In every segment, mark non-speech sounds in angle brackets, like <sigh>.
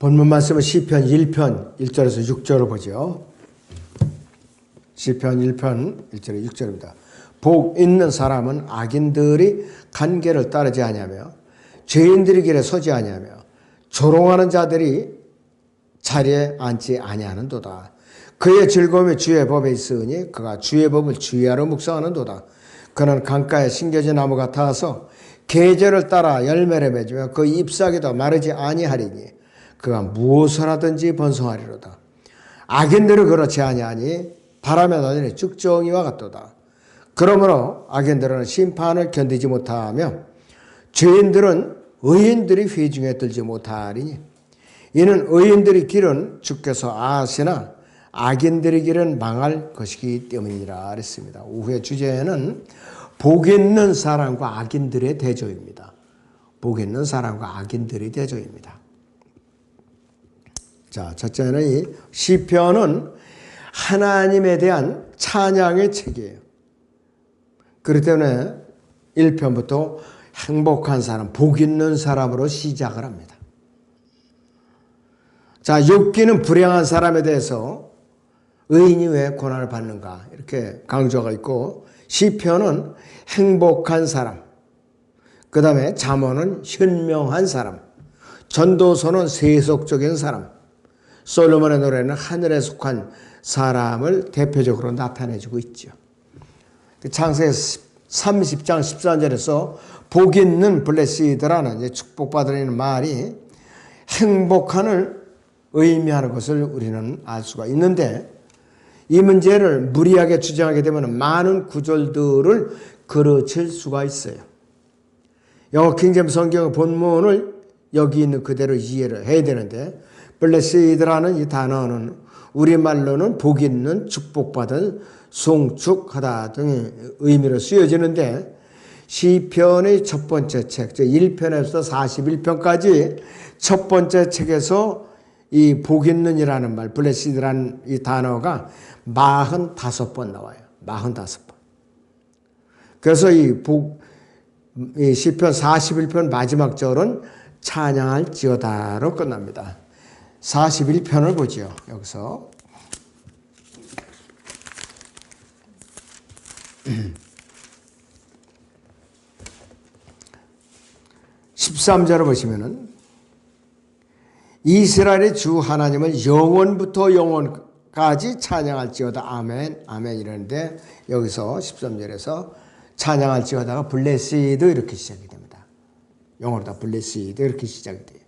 본문 말씀은 시편 1편 1절에서 6절을 보죠. 시편 1편 1절에 6절입니다. 복 있는 사람은 악인들이 간계를 따르지 아니하며 죄인들이 길에 서지 아니하며 조롱하는 자들이 자리에 앉지 아니하는도다. 그의 즐거움이 주의 법에 있으니 그가 주의 법을 주의하러 묵상하는도다. 그는 강가에 심겨진 나무 같아서 계절을 따라 열매를 맺으며 그 잎사귀도 마르지 아니하리니 그가 무엇을 하든지 번성하리로다. 악인들은 그렇지 아니하니 바람에 날리는 쭉정이와 같도다. 그러므로 악인들은 심판을 견디지 못하며 죄인들은 의인들이 회중에 들지 못하리니 이는 의인들의 길은 주께서 아시나 악인들의 길은 망할 것이기 때문이라 그랬습니다. 오후의 주제는 복 있는 사람과 악인들의 대조입니다. 복 있는 사람과 악인들의 대조입니다. 자, 첫째는 이 시편은 하나님에 대한 찬양의 책이에요. 그렇기 때문에 1편부터 행복한 사람, 복 있는 사람으로 시작을 합니다. 자, 욥기는 불행한 사람에 대해서 의인이 왜 고난을 받는가 이렇게 강조가 있고 시편은 행복한 사람, 그 다음에 잠언은 현명한 사람, 전도서는 세속적인 사람, 솔로몬의 노래는 하늘에 속한 사람을 대표적으로 나타내주고 있죠. 창세기 30장 13절에서 복 있는 블레시드라는 축복받으라는 말이 행복한을 의미하는 것을 우리는 알 수가 있는데 이 문제를 무리하게 주장하게 되면 많은 구절들을 그르칠 수가 있어요. 영어 킹잼 성경 본문을 여기 있는 그대로 이해를 해야 되는데 블레시드라는 이 단어는 우리말로는 복 있는 축복받은 송축하다 등의 의미로 쓰여지는데 시편의 첫 번째 책, 1편에서 41편까지 첫 번째 책에서 이 복 있는이라는 말, 블레시드라는 이 단어가 45번 나와요. 45번. 그래서 이 복, 이 시편 41편 마지막 절은 찬양할지어다로 끝납니다. 41편을 보죠. 여기서. <clears throat> 13절을 보시면은 이스라엘의 주 하나님을 영원부터 영원까지 찬양할지어다 아멘 아멘 이러는데 여기서 13절에서 찬양할지어다가 블레시드 이렇게 시작이 됩니다. 영어로 다 블레시드 이렇게 시작이 돼요.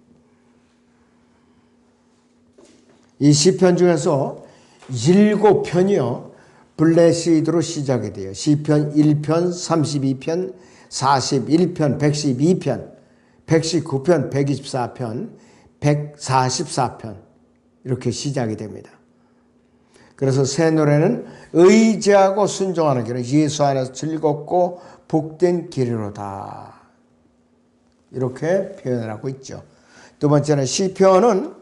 이 시편 중에서 일곱 편이요 블레시드로 시작이 돼요. 시편 1편, 32편, 41편, 112편, 119편, 124편, 144편 이렇게 시작이 됩니다. 그래서 새 노래는 의지하고 순종하는 길은 예수 안에서 즐겁고 복된 길이로다. 이렇게 표현을 하고 있죠. 두 번째는 시편은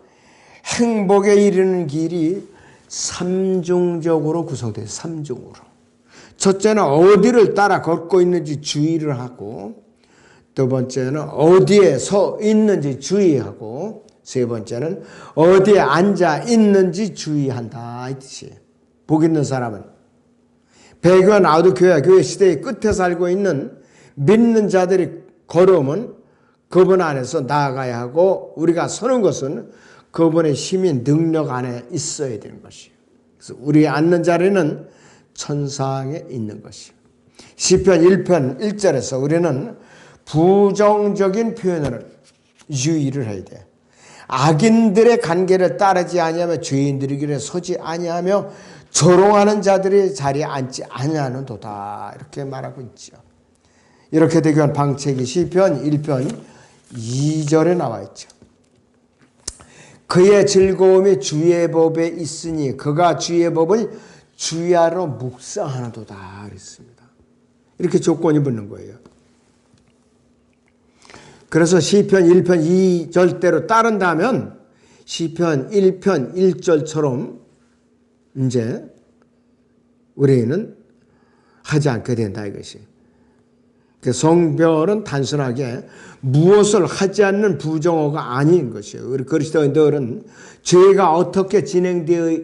행복에 이르는 길이 삼중적으로 구성되어 삼중으로. 첫째는 어디를 따라 걷고 있는지 주의를 하고 두 번째는 어디에 서 있는지 주의하고 세 번째는 어디에 앉아 있는지 주의한다 이 뜻이에요. 복 있는 사람은 배교와 나도 교회 교회 시대의 끝에 살고 있는 믿는 자들이 걸음은 그분 안에서 나아가야 하고 우리가 서는 것은 그분의 힘이 능력 안에 있어야 되는 것이에요. 그래서 우리 앉는 자리는 천상에 있는 것이에요. 시편 1편 1절에서 우리는 부정적인 표현을 유의를 해야 돼. 악인들의 관계를 따르지 아니하며 죄인들의 길에 서지 아니하며 조롱하는 자들의 자리에 앉지 아니하는 도다 이렇게 말하고 있죠. 이렇게 되기 방책이 시편 1편 2절에 나와 있죠. 그의 즐거움이 주의 법에 있으니 그가 주의 법을 주야로 묵상하는도다 그랬습니다. 이렇게 조건이 붙는 거예요. 그래서 시편 1편 2절대로 따른다면 시편 1편 1절처럼 이제 우리는 하지 않게 된다 이것이. 그 성별은 단순하게 무엇을 하지 않는 부정어가 아닌 것이에요. 우리 그리스도인들은 죄가 어떻게 진행되어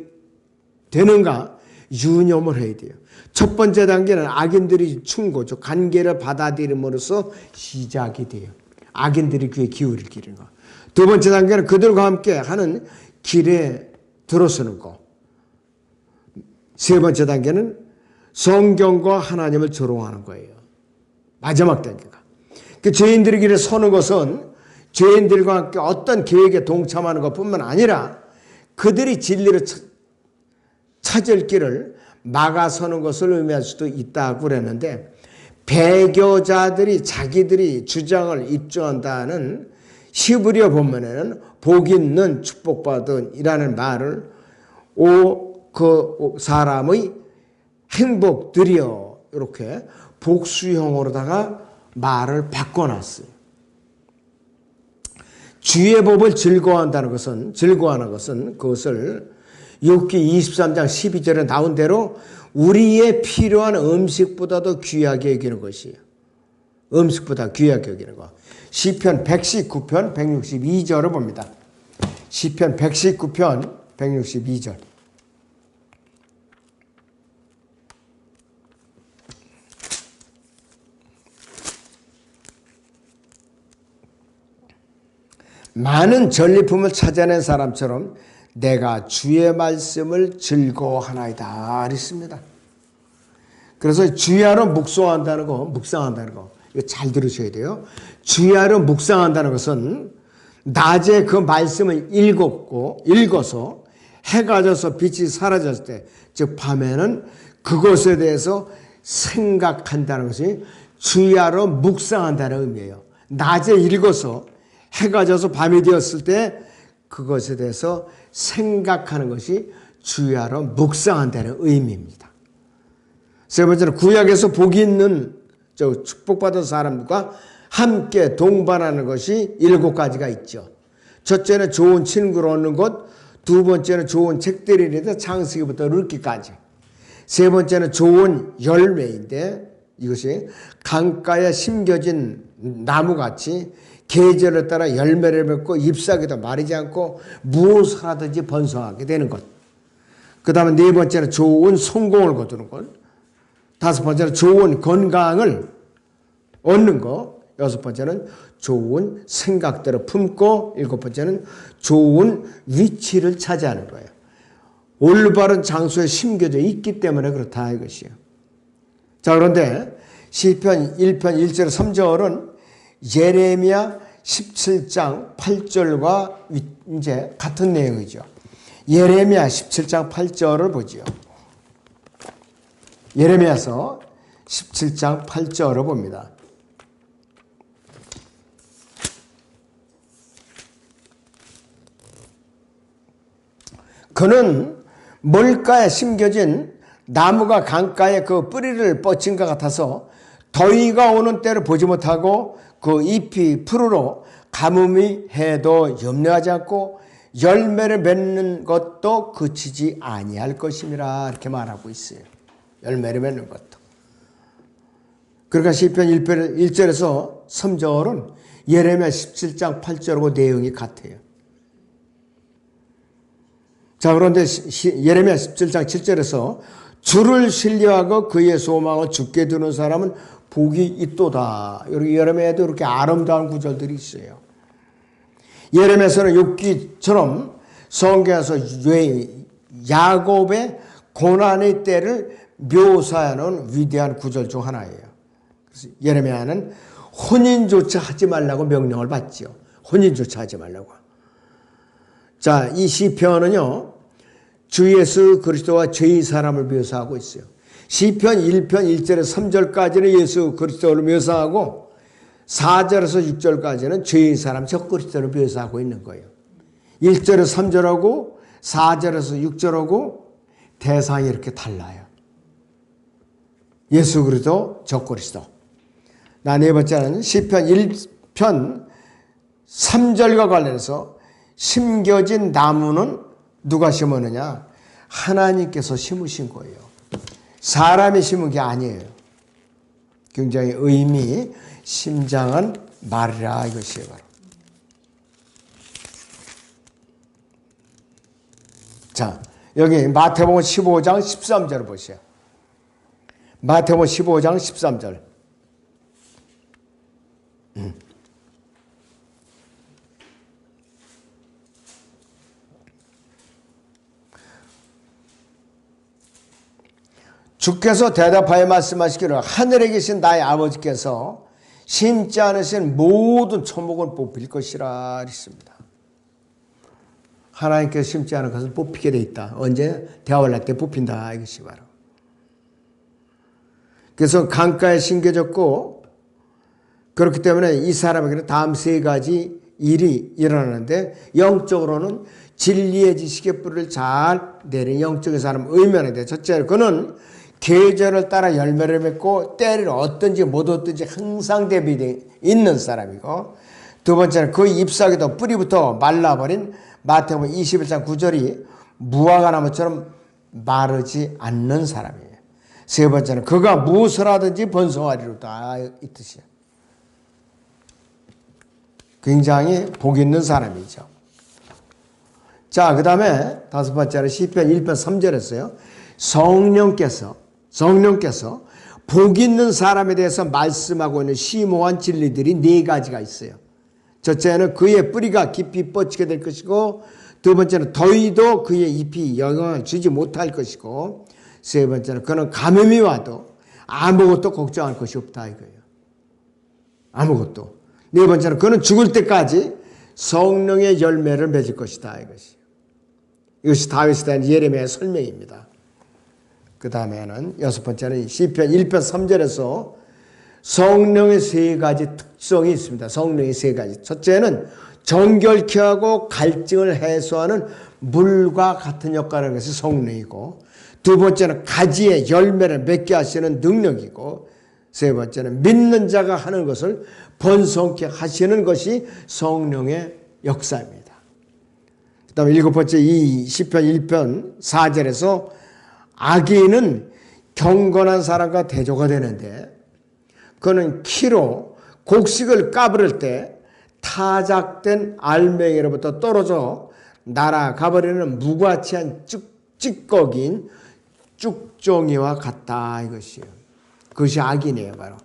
되는가 유념을 해야 돼요. 첫 번째 단계는 악인들이 충고, 즉 관계를 받아들임으로써 시작이 돼요. 악인들이 귀에 기울일 길인 거. 두 번째 단계는 그들과 함께 하는 길에 들어서는 거. 세 번째 단계는 성경과 하나님을 조롱하는 거예요. 마지막 단계가. 그 죄인들의 길에 서는 것은 죄인들과 함께 어떤 계획에 동참하는 것뿐만 아니라 그들이 진리를 찾을 길을 막아서는 것을 의미할 수도 있다고 그랬는데 배교자들이 자기들이 주장을 입주한다는 히브리어 본문에는 복 있는 축복받은 이라는 말을 오 그 사람의 행복들이여 이렇게 복수형으로다가 말을 바꿔놨어요. 주의 법을 즐거워한다는 것은 즐거워하는 것은 그것을 욥기 23장 12절에 나온 대로 우리의 필요한 음식보다도 귀하게 여기는 것이에요. 음식보다 귀하게 여기는 거. 시편 119편 162절을 봅니다. 시편 119편 162절. 많은 전리품을 찾아낸 사람처럼 내가 주의 말씀을 즐거워하나이다. 그랬습니다. 그래서 주야로 묵상한다는 거, 묵상한다는 거, 이거 잘 들으셔야 돼요. 주야로 묵상한다는 것은 낮에 그 말씀을 읽었고, 읽어서 해가 져서 빛이 사라졌을 때, 즉, 밤에는 그것에 대해서 생각한다는 것이 주야로 묵상한다는 의미예요. 낮에 읽어서 해가 져서 밤이 되었을 때 그것에 대해서 생각하는 것이 주야로 묵상한다는 의미입니다. 세 번째는 구약에서 복이 있는 저 축복받은 사람과 함께 동반하는 것이 일곱 가지가 있죠. 첫째는 좋은 친구를 얻는 것, 두 번째는 좋은 책들이 있는데 창세기부터 르기까지. 세 번째는 좋은 열매인데 이것이 강가에 심겨진 나무같이 계절에 따라 열매를 맺고 잎사귀도 마르지 않고 무엇을 하든지 번성하게 되는 것. 그 다음에 네 번째는 좋은 성공을 거두는 것. 다섯 번째는 좋은 건강을 얻는 것. 여섯 번째는 좋은 생각들을 품고 일곱 번째는 좋은 위치를 차지하는 거예요. 올바른 장소에 심겨져 있기 때문에 그렇다 이것이에요. 자 그런데 시편 1편 1절 3절은 예레미야 17장 8절과 이제 같은 내용이죠. 예레미야 17장 8절을 보지요. 예레미야서 17장 8절을 봅니다. 그는 물가에 심겨진 나무가 강가에 그 뿌리를 뻗친 것 같아서 더위가 오는 때를 보지 못하고 그 잎이 푸르러 가뭄이 해도 염려하지 않고 열매를 맺는 것도 그치지 아니할 것임이라 이렇게 말하고 있어요. 열매를 맺는 것도. 그러니까 시편 1절에서 3절은 예레미야 17장 8절하고 내용이 같아요. 자 그런데 예레미야 17장 7절에서 주를 신뢰하고 그의 소망을 죽게 두는 사람은 복이 있도다. 예레미야에도 이렇게 아름다운 구절들이 있어요. 예레미야서는 욥기처럼 성경에서 야곱의 고난의 때를 묘사하는 위대한 구절 중 하나예요. 그래서 예레미야는 혼인조차 하지 말라고 명령을 받지요. 혼인조차 하지 말라고. 자, 이 시편은요. 주 예수 그리스도와 죄의 사람을 묘사하고 있어요. 시편 1편 1절에서 3절까지는 예수 그리스도를 묘사하고 4절에서 6절까지는 죄의 사람 저 그리스도를 묘사하고 있는 거예요. 1절에서 3절하고 4절에서 6절하고 대상이 이렇게 달라요. 예수 그리스도 저 그리스도. 나네 번째는 시편 1편 3절과 관련해서 심겨진 나무는 누가 심었느냐? 하나님께서 심으신 거예요. 사람이 심은 게 아니에요. 굉장히 의미 심장은 말이라 이것이에요. 바로. 자, 여기 마태복음 15장 13절 보세요. 마태복음 15장 13절. 음. 주께서 대답하여 말씀하시기를 하늘에 계신 나의 아버지께서 심지 않으신 모든 초목을 뽑힐 것이라 했습니다. 하나님께서 심지 않은 것을 뽑히게 돼 있다. 언제? 대화를 때 뽑힌다. 이것이 바로. 그래서 강가에 심겨졌고 그렇기 때문에 이 사람에게는 다음 세 가지 일이 일어나는데 영적으로는 진리의 지식의 뿌리를 잘 내린 영적인 사람 의면에 첫째로 그는 계절을 따라 열매를 맺고 때를 얻든지 못 얻든지 항상 대비되어 있는 사람이고 두 번째는 그 잎사귀도 뿌리부터 말라버린 마태복음 21장 9절이 무화과 나무처럼 마르지 않는 사람이에요. 세 번째는 그가 무엇을 하든지 번성하리로 다 이 뜻이에요. 굉장히 복 있는 사람이죠. 자, 그 다음에 다섯 번째는 시편 1편 3절에서요. 성령께서 성령께서 복 있는 사람에 대해서 말씀하고 있는 심오한 진리들이 네 가지가 있어요. 첫째는 그의 뿌리가 깊이 뻗치게 될 것이고 두 번째는 더위도 그의 잎이 영향을 주지 못할 것이고 세 번째는 그는 감염이 와도 아무것도 걱정할 것이 없다 이거예요. 아무것도. 네 번째는 그는 죽을 때까지 성령의 열매를 맺을 것이다 이것이. 이것이 다윗에 대한 예레미야의 설명입니다. 그 다음에는 여섯 번째는 시편 1편 3절에서 성령의 세 가지 특성이 있습니다. 성령의 세 가지. 첫째는 정결케 하고 갈증을 해소하는 물과 같은 역할을 하는 것이 성령이고 두 번째는 가지의 열매를 맺게 하시는 능력이고 세 번째는 믿는 자가 하는 것을 번성케 하시는 것이 성령의 역사입니다. 그 다음에 일곱 번째 이 시편 1편 4절에서 악인은 경건한 사람과 대조가 되는데 그는 키로 곡식을 까부를 때 타작된 알맹이로부터 떨어져 날아가버리는 무가치한 찌꺼기인 쭉종이와 같다 이것이에요. 그것이 악인이에요 바로.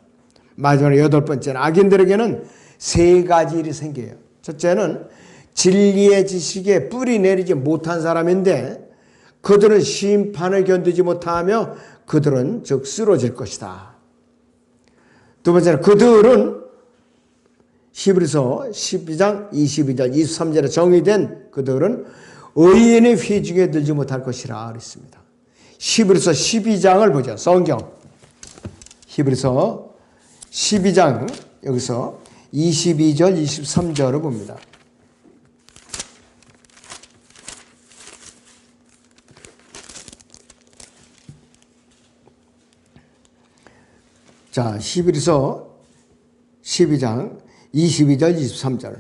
마지막 여덟 번째는 악인들에게는 세 가지 일이 생겨요. 첫째는 진리의 지식에 뿌리 내리지 못한 사람인데 그들은 심판을 견디지 못하며 그들은 즉 쓰러질 것이다. 두 번째는 그들은 히브리서 12장 22절 23절에 정의된 그들은 의인의 회중에 들지 못할 것이라 그랬습니다. 히브리서 12장을 보죠. 성경 히브리서 12장 여기서 22절 23절을 봅니다. 자, 11에서 12장 22절 23절.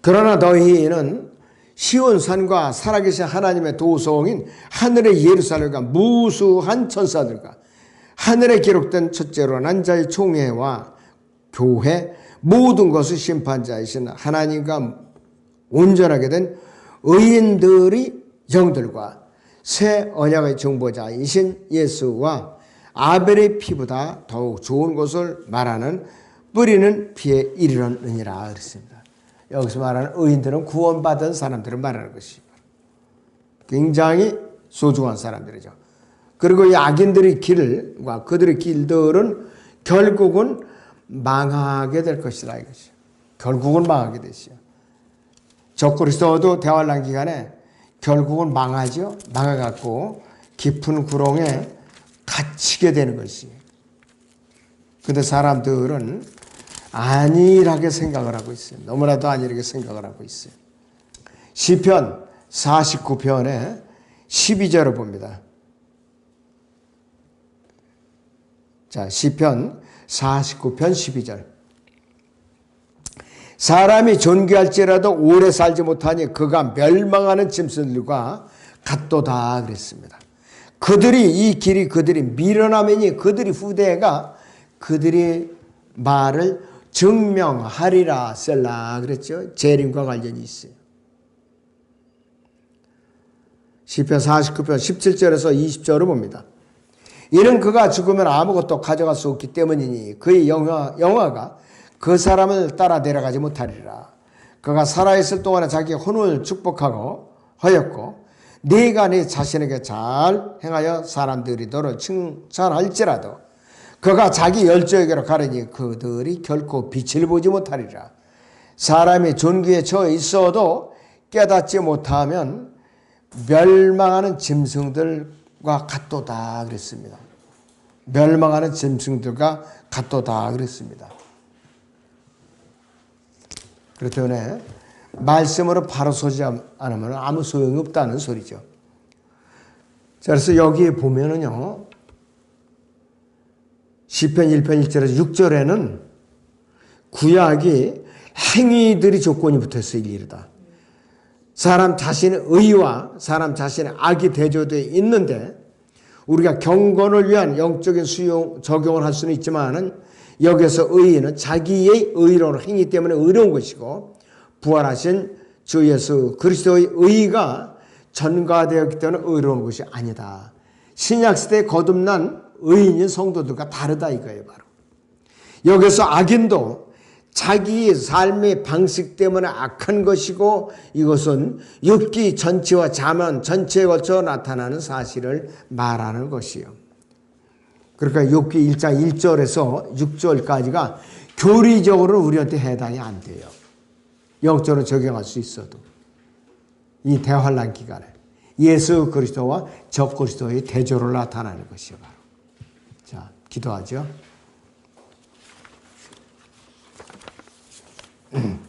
그러나 너희는 시온산과 살아계신 하나님의 도성인 하늘의 예루살렘과 무수한 천사들과 하늘에 기록된 첫째로 난 자의 총회와 교회 모든 것을 심판자이신 하나님과 온전하게 된 의인들이 영들과 새 언약의 정보자이신 예수와 아벨의 피보다 더욱 좋은 것을 말하는 뿌리는 피에 이르느니라 그랬습니다. 여기서 말하는 의인들은 구원받은 사람들을 말하는 것이 굉장히 소중한 사람들이죠. 그리고 이 악인들의 길과 그들의 길들은 결국은 망하게 될 것이라 이것이. 결국은 망하게 되시요. 적그리스도도 대환란 기간에 결국은 망하죠. 망해갖고 깊은 구렁에 갇히게 되는 것이. 근데 사람들은 안일하게 생각을 하고 있어요. 너무나도 안일하게 생각을 하고 있어요. 시편 49편에 12절을 봅니다. 자, 시편 49편 12절. 사람이 존귀할지라도 오래 살지 못하니 그가 멸망하는 짐승들과 같도다 그랬습니다. 그들이 이 길이 그들이 밀어나면이 그들이 후대가 그들이 말을 증명하리라 셀라 그랬죠. 재림과 관련이 있어요. 시편 49편 17절에서 20절을 봅니다. 이는 그가 죽으면 아무것도 가져갈 수 없기 때문이니 그의 영화, 영화가 그 사람을 따라 내려가지 못하리라. 그가 살아있을 동안에 자기 혼을 축복하고 하였고 네가 네 자신에게 잘 행하여 사람들이 너를 칭찬할지라도 그가 자기 열조에게로 가려니 그들이 결코 빛을 보지 못하리라. 사람이 존귀에 처해 있어도 깨닫지 못하면 멸망하는 짐승들과 같도다 그랬습니다. 멸망하는 짐승들과 같도다 그랬습니다. 그렇기 때문에 말씀으로 바로 서지 않으면 아무 소용이 없다는 소리죠. 자, 그래서 여기에 보면은요. 시편 1편 1절에서 6절에는 구약이 행위들이 조건이 붙어 있어요. 일이다. 사람 자신의 의와 사람 자신의 악이 대조되어 있는데 우리가 경건을 위한 영적인 수용 적용을 할 수는 있지만은 여기서 의는 자기의 의로운 행위 때문에 의로운 것이고 부활하신 주 예수 그리스도의 의가 전가되었기 때문에 의로운 것이 아니다. 신약 시대에 거듭난 의인인 성도들과 다르다 이거예요, 바로. 여기서 악인도 자기 삶의 방식 때문에 악한 것이고 이것은 육기 전체와 자만 전체에 걸쳐 나타나는 사실을 말하는 것이요. 그러니까 육기 1장 1절에서 6절까지가 교리적으로 우리한테 해당이 안 돼요. 영적으로 적용할 수 있어도. 이 대환란 기간에 예수 그리스도와 적 그리스도의 대조를 나타나는 것이요. 바로. 자, 기도하죠. <clears throat>